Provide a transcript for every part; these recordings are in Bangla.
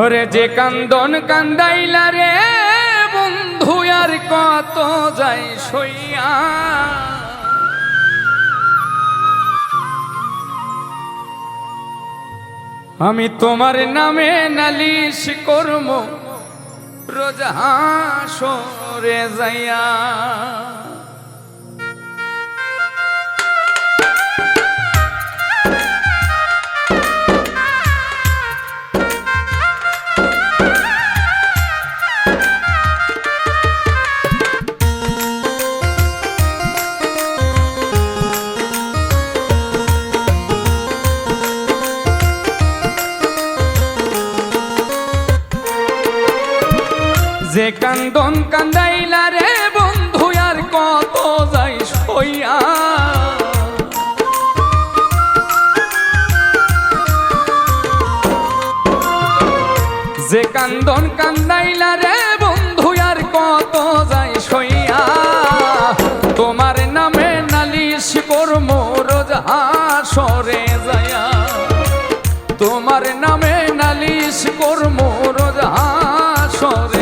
ওরে যে কান্দন কান্দাইলা রে, বন্ধু, আর কত যাই সইয়া। আমি তোমার নামে নালিশ করম, রোজ হাসরে যাইয়া। যে কান্দন কান্দাইলা রে বন্ধু, আর কত যাই সইয়া। যে কান্দন কান্দাইলা রে বন্ধু, আর কত যাই সইয়া। তোমার নামে নালিশ করম, রোজ হাসরে যায়া তোমার নামে নালিশ করম, রোজ হাসরে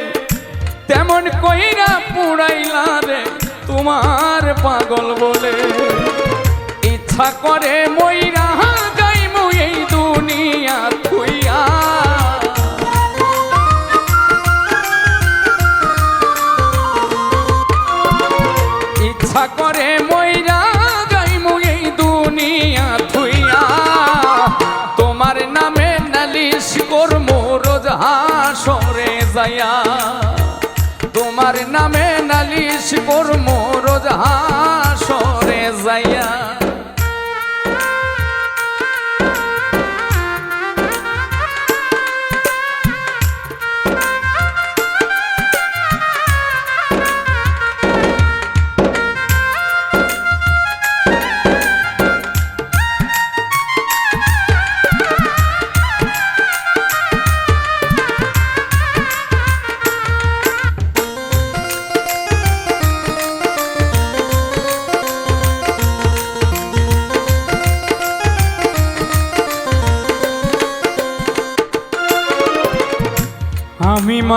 তেমন কইরা পুড়াইলা রে, তোমার পাগল বলে। ইচ্ছা করে মইরা এই দুনিয়া করে মইরা দুনিয়া তোমার নামে নালিশ করমু রোজ হাসরে যাইয়া। তোমার নামে নালিশ করমো রোজ হাসরে যাইয়া।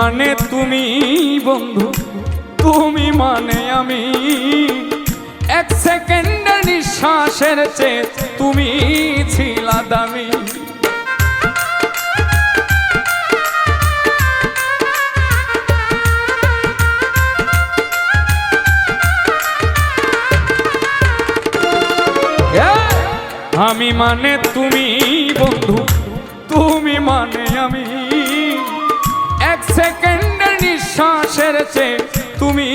মানে তুমি বন্ধু, তুমি মানে আমি। এক সেকেন্ড নিঃশ্বাসের চেয়ে তুমি ছিলা দামি। আমি মানে সেকেন্ডের নিঃশ্বাসের চেয়ে তুমি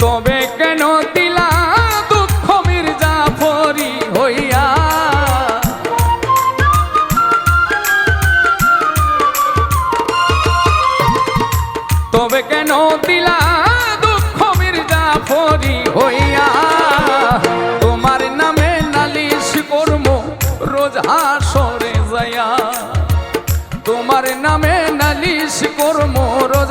তবে কেন দিলা দুঃখ হইয়া? তবে কেন দিলা নালিশ মোর রোজ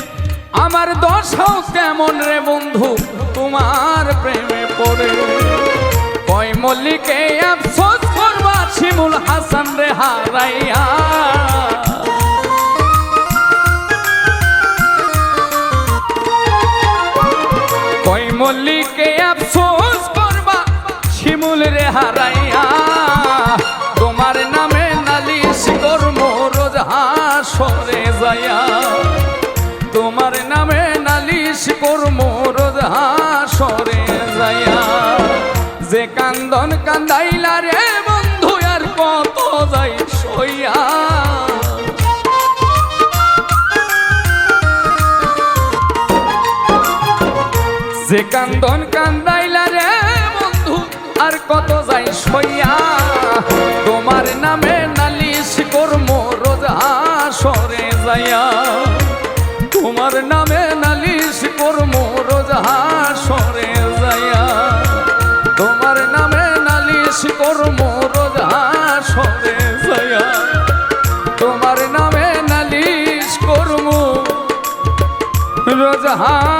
আমার দশাও কেমন রে বন্ধু? তোমার প্রেমে পড়ে। কয় মল্লিকে, আফসোস করবা, শিমুল হাসান রে হারাইয়া। কান্দাইলা রে বন্ধু, আর কত যাই সইয়া। যে কান্দন কান্দাইলা রে বন্ধু, আর কত যাই সইয়া। তোমার নামে নালিশ করম, রোজ হাসরে যাইয়া। নালিশ মোর রোজ হাসরে তোমার নামে নালিশ করমু। রোজ হাসরে